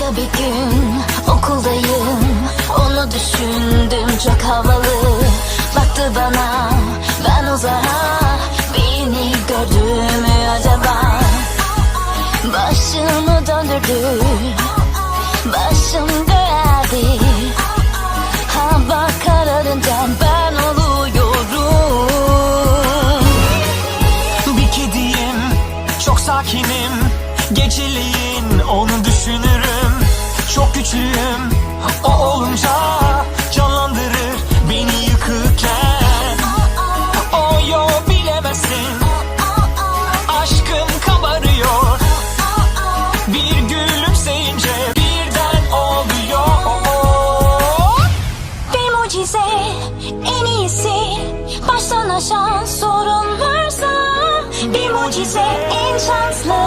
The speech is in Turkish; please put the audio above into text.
Başka bir gün okuldayım. Onu düşündüm çok havalı. Baktı bana ben uzağa Beni gördü mü acaba? Başımı döndürdü Başım geldi Hava kararınca ben oluyorum. Bir kediyim, çok sakinim. Geceleyin onu açığım O olunca canlandırır beni yıkıkken O yo bilemezsin. Aşkım kabarıyor. Bir gülümseyince birden oluyor. Bir mucize en iyisi. Baştan aşağı sorun varsa Bir mucize en şanslı.